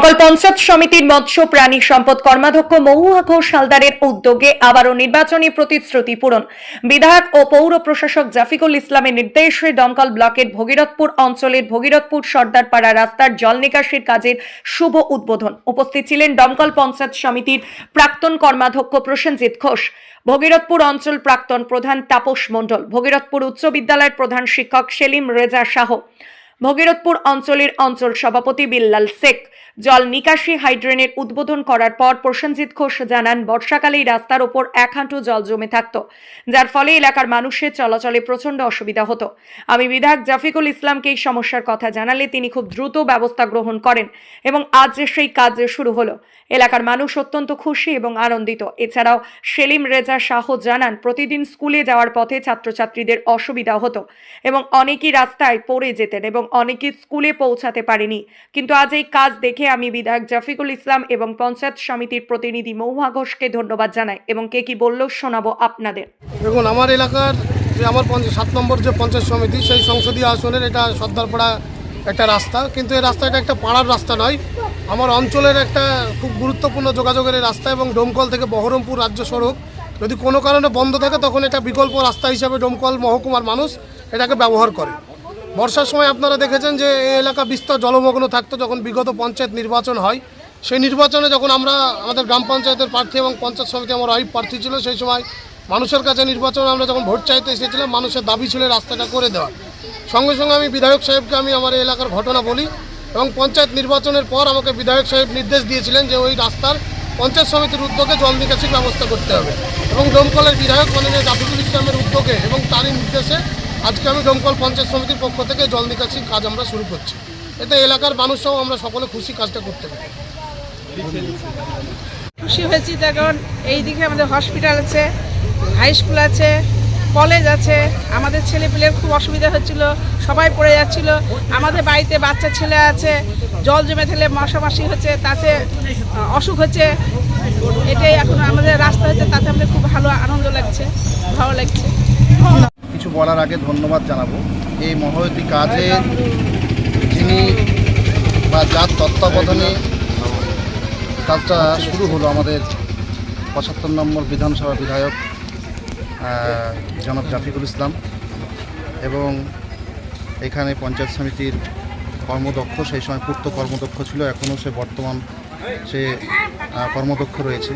দমকল পঞ্চায়েত সমিতির মৎস্য প্রাণী সম্পদ কর্মাধ্যক্ষ মহুয়া ঘোষ হালদারের উদ্যোগে আবারও নির্বাচনী প্রতিশ্রুতি পূরণ। বিধায়ক ও পৌর প্রশাসক জাফিকুল ইসলামের নির্দেশে দমকল ব্লকের ভগীরথপুর অঞ্চলের ভগীরথপুর সর্দারপাড়া রাস্তার জল নিকাশির কাজের শুভ উদ্বোধন। উপস্থিত ছিলেন দমকল পঞ্চায়েত সমিতির প্রাক্তন কর্মাধ্যক্ষ প্রসেনজিৎ ঘোষ, ভগীরথপুর অঞ্চল প্রাক্তন প্রধান তাপস মণ্ডল, ভগীরথপুর উচ্চ বিদ্যালয়ের প্রধান শিক্ষক সেলিম রেজা শাহ, ভগীরথপুর অঞ্চলের অঞ্চল সভাপতি বিল্লাল শেখ জল নিকাশি হাইড্রেনের উদ্বোধন করার পর প্রসেনজিৎ ঘোষ জানান বর্ষাকালে এই রাস্তার ওপর এক হাঁটু জল জমে থাকত, যার ফলে এলাকার মানুষের চলাচলে প্রচণ্ড অসুবিধা হতো। আমি বিধায়ক জাফিকুল ইসলামকে এই সমস্যার কথা জানালে তিনি খুব দ্রুত ব্যবস্থা গ্রহণ করেন এবং আজ সেই কাজ শুরু হলো। এলাকার মানুষ অত্যন্ত খুশি এবং আনন্দিত। এছাড়াও সেলিম রেজা শাহ জানান, প্রতিদিন স্কুলে যাওয়ার পথে ছাত্রছাত্রীদের অসুবিধা হতো এবং অনেকেই রাস্তায় পড়ে যেতেন এবং অনেকে স্কুলে পৌঁছাতে পারেনি। কিন্তু আজ এই কাজ দেখে আমি বিধায়ক জাফিকুল ইসলাম এবং পঞ্চায়েত সমিতির প্রতিনিধি মহুয়া ঘোষকে ধন্যবাদ জানাই এবং কে কি বলল শোনাবো আপনাদের। দেখুন, আমার এলাকার যে আমার সাত নম্বর যে পঞ্চায়েত সমিতি, সেই সংসদীয় আসনের এটা সর্দারপাড়া একটা রাস্তা। কিন্তু এই রাস্তাটা একটা পাড়ার রাস্তা নয়, আমার অঞ্চলের একটা খুব গুরুত্বপূর্ণ যোগাযোগের রাস্তা এবং ডোমকল থেকে বহরমপুর রাজ্য সড়ক। যদি কোনো কারণে বন্ধ থাকে, তখন এটা বিকল্প রাস্তা হিসাবে ডোমকল মহকুমার মানুষ এটাকে ব্যবহার করে। বর্ষার সময় আপনারা দেখেছেন যে এই এলাকা বিস্তর জলমগ্ন থাকতো যখন বিগত পঞ্চায়েত নির্বাচন হয়। সেই নির্বাচনে যখন আমরা আমাদের গ্রাম পঞ্চায়েতের প্রার্থী এবং পঞ্চায়েত সমিতি আমার ওয়াইফ প্রার্থী ছিল, সেই সময় মানুষের কাছে নির্বাচনে আমরা যখন ভোট চাইতে এসেছিলাম, মানুষের দাবি ছিল রাস্তাটা করে দেওয়া। সঙ্গে সঙ্গে আমি বিধায়ক সাহেবকে আমি আমার এলাকার ঘটনা বলি এবং পঞ্চায়েত নির্বাচনের পর আমাকে বিধায়ক সাহেব নির্দেশ দিয়েছিলেন যে ওই রাস্তার পঞ্চায়েত সমিতির উদ্যোগে জল নিকাশির ব্যবস্থা করতে হবে। এবং দমকলের বিধায়ক মাননীয় জাফিকুল ইসলামের উদ্যোগে এবং তারই নির্দেশে আজকে আমি দমকল পঞ্চায়েত সমিতির পক্ষ থেকে জল নিকাশির কাজ আমরা শুরু করছি। এতে এলাকার মানুষরাও আমরা সকলে খুশি কাজটা করতে পারি। খুশি হয়েছি কারণ এই দিকে আমাদের হসপিটাল আছে, হাই স্কুল আছে, কলেজ আছে। আমাদের ছেলে পেলের খুব অসুবিধা হচ্ছিল, সবাই পড়ে যাচ্ছিল। আমাদের বাড়িতে বাচ্চা ছেলে আছে, জল জমে থাকলে মশামাসি হচ্ছে, তাতে অসুখ হচ্ছে। এটাই এখন আমাদের রাস্তা হচ্ছে, তাতে আমাদের খুব ভালো আনন্দ লাগছে, ভালো লাগছে। বলার আগে ধন্যবাদ জানাব। এই মহতী কাজে যিনি বা যার তত্ত্বাবধানে কাজটা শুরু হলো আমাদের পঁচাত্তর নম্বর বিধানসভা বিধায়ক জনাব জাফিকুল ইসলাম এবং এখানে পঞ্চায়েত সমিতির কর্মদক্ষ, সেই সময় পূর্ত কর্মদক্ষ ছিল, এখনও সে বর্তমান সে কর্মদক্ষ রয়েছে।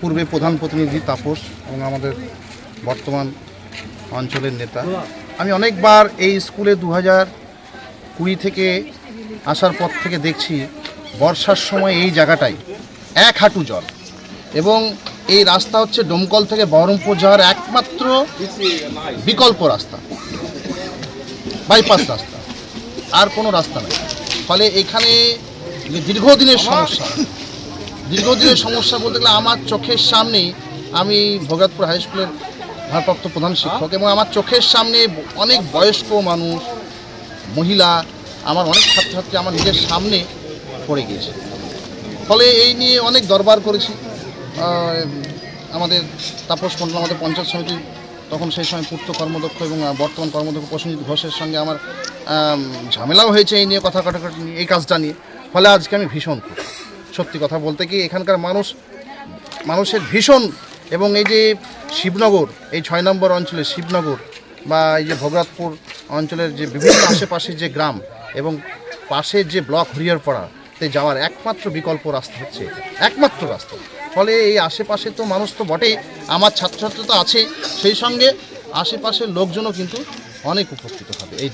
পূর্বে প্রধান প্রতিনিধি তাপস এবং আমাদের বর্তমান অঞ্চলের নেতা। আমি অনেকবার এই স্কুলে দু হাজার কুড়ি থেকে আসার পর থেকে দেখছি বর্ষার সময় এই জায়গাটাই, এক হাঁটু জল। এবং এই রাস্তা হচ্ছে ডোমকল থেকে বহরমপুর যাওয়ার একমাত্র বিকল্প রাস্তা, বাইপাস রাস্তা, আর কোনো রাস্তা নেই। ফলে এখানে দীর্ঘদিনের সমস্যা দীর্ঘদিনের সমস্যা বলতে গেলে আমার চোখের সামনেই আমি ভগতপুর হাই স্কুলের ভারপ্রাপ্ত প্রধান শিক্ষক এবং আমার চোখের সামনে অনেক বয়স্ক মানুষ, মহিলা, আমার অনেক ছাত্রছাত্রী আমার নিজের সামনে পড়ে গিয়েছে। ফলে এই নিয়ে অনেক দরবার করেছি। আমাদের তাপস মণ্ডল, আমাদের পঞ্চায়েত সমিতি তখন সেই সময় পূর্ত কর্মদক্ষ এবং বর্তমান কর্মদক্ষ প্রসেনজিৎ ঘোষের সঙ্গে আমার ঝামেলাও হয়েছে এই নিয়ে কথা কাটাকাটি নিয়ে, এই কাজটা নিয়ে। ফলে আজকে আমি ভীষণ সত্যি কথা বলতে কি এখানকার মানুষ, মানুষের ভীষণ এবং এই যে শিবনগর, এই ছয় নম্বর অঞ্চলের শিবনগর বা এই যে ভগরাতপুর অঞ্চলের যে বিভিন্ন আশেপাশে যে গ্রাম এবং পাশের যে ব্লক হরিহরপাড়াতে যাওয়ার একমাত্র বিকল্প রাস্তা হচ্ছে একমাত্র রাস্তা। ফলে এই আশেপাশে তো মানুষ তো বটেই, আমার ছাত্রছাত্রী তো আছে সেই সঙ্গে আশেপাশের লোকজনও কিন্তু অনেক উপকৃত হবে। এই